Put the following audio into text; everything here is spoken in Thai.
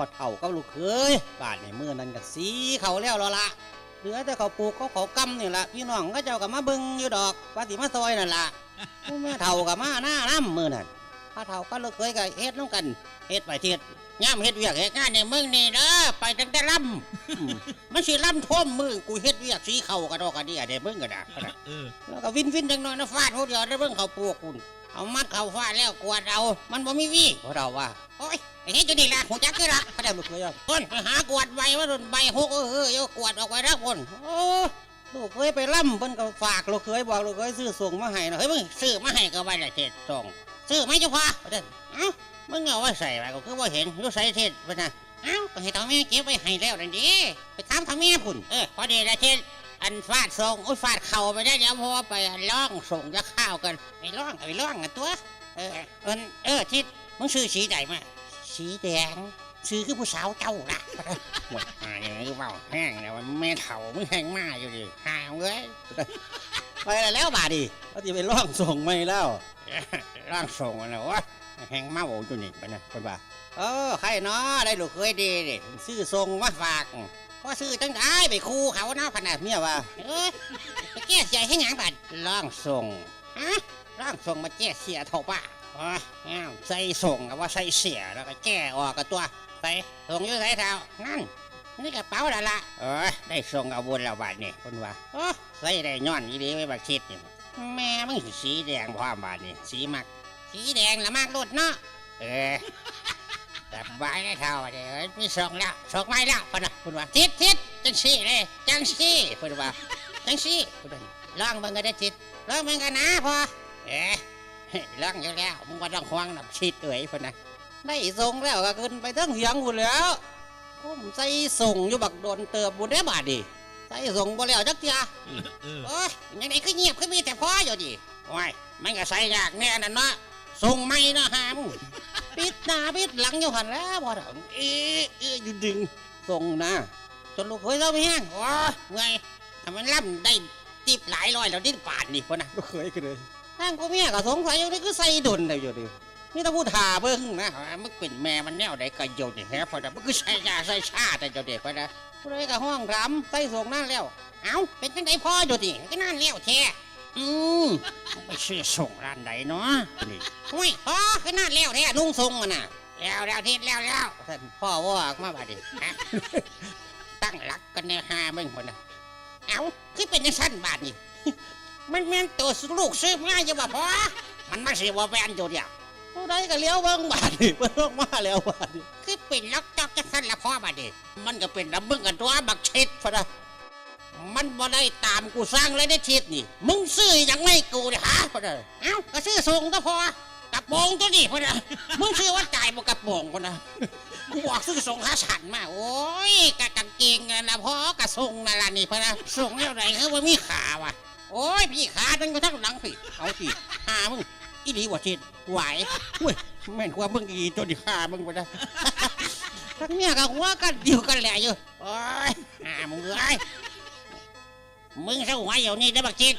อเฒ่ากับลูกเคยบ้านในมือนั้นก็สีเขาแล้วล่ะละเหลือแต่เขาปลูกเขาเขากำนี่ละพี่น้องก็เจ้าก็มาเบิ่งอยู่ดอกว่าสิมาซอยนั่นล่ะผู้แม่เฒ่าก็มาหน้าน้ำมือนั่นพ่อเฒ่าก็ลูกเคยก็เฮ็ดน้ำกันเฮ็ดไปเฮ็ดย่ามเฮ็ดเวียกเฮ็ดงานในเมืองนี่เด้อไปตั้งแต่ลำอืมมันสิลำท่วมมือกูเฮ็ดเวียกสีเขากระดอกกระเดียเด้เบิ่งก็ได้เออแล้วก็วินวินจังน้อยนะฟาดผู้เดียวได้เบิ่งเขาปลูกคุณเอามัดเขาฟาดแล้วกวาดเอา มันบ่มีวี่เพราะเราว่าโอ้ย ไอ้เฮ็ดอยู่นี่ล่ะหูจักคือละเขาได้ลูกเคยเอาต้นไปหากวาดใบว่าโดนใบหกเออเออเดี๋ยวกวาดออกไปรักคนโอ้ลูกเคยไปล่ำเพิ่นก็ฝากลูกเคยบอกลูกเคยซื้อส่งมาให้นะเฮ้ยมึงซื้อมาให้ก็ไว้ละเจ็ดส่งซื้อไหมเจ้าพ่อเด้นเอ้ามึงเอาไว้ใส่ไว้ก็คือว่าเห็นอยู่ใส่เทศเพิ่นน่ะเอ้าก็ให้ทำแม่เก็บไว้ให้แล้วนั่นดิไปถามทำแม่พุ่นเออพอดีละเทศอันฟาดทรงอุ้ยฟาดเข่าไปได้เดี๋ยวเพราะว่าไปอันล่องส่งจะข้าวกันไปล่องไปล่องกันตัวเออเออเออทิศมึงซื้อสีใดมา สีแดงซื้อคือผู้สาวเจ้าล่ะ หมดหายอย่างนี้เปล่าแห้งแล้วมันแม่เถ่ามึงแห้งมากอยู่ดิห่างเว้ยไปแล้วบาดดิว่าจะไปล่องส่งไม่แล้วล่องส่งมันแล้ววะแห้งเมาตัวนี้ไปนะคนว่าเออใครเนาะได้ลูกเคยดีดิซื้อส่งมาฝากพอซื้อจังได้ไปคูเขาเนาะขนาดเมียว่าเอ้ยไปแก้เสียให้หยังบัดร่างทรงฮะร่างทรงมาแก้เสียเท่าป่ะ อ๋ออ้าวใส่ส่งกับว่าใส่เสียแล้วก็แก้ออกกับตัวไปส่งอยู่ใส่เท้านั่นนี่กระเป๋าละละเออได้ส่งเอาบุญแล้วบาดนี่คนว่าโอ้ใส่ได้ย้อนอีดีไว้บักชิดนี่แม่มึงสิสีแดงพร้อมบาดนี่สีมัก สีแดงละมากรดเนาะเออแต่บายได้เท่าเดี๋ยวมีส่งแล้วส่งไม่แล้วพนนะคุณว่าทิศทิศจังซี่เลยจังซี่คุณว่าจังซี่คุณว่าลองเบิ่งก็ได้ทิศลองเบิ่งกันนะพอเอ๊ ลองอยู่แล้วมึงว่าต้องห่วงนะชิดเอ๋ยพนนะได้ส่งแล้วก็ขึ้นไปเทั้งเสียงคุณแล้วผมใส่ส่งอยู่บักโดนเติบบุญได้บาดดิใส่ส่งบ่แล้วจักเทียเออโอ้ยยังไงก็เงียบก็มีแต่พ่ออยู่ดิโอ้ยมันก็ใส่ยากแน่นั่นเนาะส่งไม่เนาะฮะมึงปิดหน้าปิดหลังอยู่หันแล้วพอถึงเอ๊ะเอ๊ะอยู่ดึงส่งนะจนลูกเคยเล่าไม่แห้งโอ้ยไงทำมันล่ำได้ติบหลายร้อยแล้วดิ้นป่านนี่คนนะลูกเคยกันเลย ทางพ่อแม่ก็สงสัยอยู่นี่คือใส่ดุนเลยอยู่ดินี่ต้องพูดถาเบิ้งนะมันเป็นแม่มันแนวใดก็โยนนี่แฮะพอนะมันคือใส่ยาใส่ชาแต่เจ้าเด็กพอนะผู้ใดก็ห้องรำใส่ส่งนั่นแล้ว เอ้าเป็นจังไดพ่ออยู่ดิก็นั่นแล้วแท้อืมไปซื้อส่งร้านใดเนาะนี่หุ้ยพ่อขึ้นนั่นแล้วแท้นุ่งทรงอะน่ะแล้วแล้วทิศแล้วแล้วท่านพ่อว่ามาบัดนี้ฮะตั้งหลักกันในหามึงคนน่ะเอ้าคือเป็นจังสั้นบาดนี่ มันแม่นตัวลูกซื้อมาอยู่บ่พ่อมันมาสิบ่าแม่นอยู่เดียวผู้ใดก็เลี้ยวเบิ่งบาดนี่เบิ่งมาแล้วบาดนี่คือเป็นล็อกจอกจังสั้นละพ่อบาดนี่มันก็เป็นน้ำมึงกันตัวบักช็ดพะนะมันบ่ได้ตามกูสร้างเลยได้ทิศนี่ มึงซื้อยังไงกูเนี่ยฮะพะนะเอ้าก็ซื้อส่งก็พอกระโปรงตัวนี้พอนะมึงชื่อว่าจ่ายบกระโปรงพอนะกูบอกซื้อส่งหาฉันมา โอ้ยกะกางเกงนั่นะพ่อกะส่งนั่นล่ะนี่พอนะส่งแล้วไหนคือว่ามีขาวะ โอ้ยพี่ขาดันก็ทั้งหลังพี่เอาสิหามึงอีดีว่าชิดไหวเว้ยแม่นกว่ามึงอีตัวนี้ขามึงไปได้ ทั้งเมียกับหัวกันเดียวกันแหละอยู่โอ้ยหามึงเอ้ยมึงเศร้าหัวอยู่นี่ได้บักจิต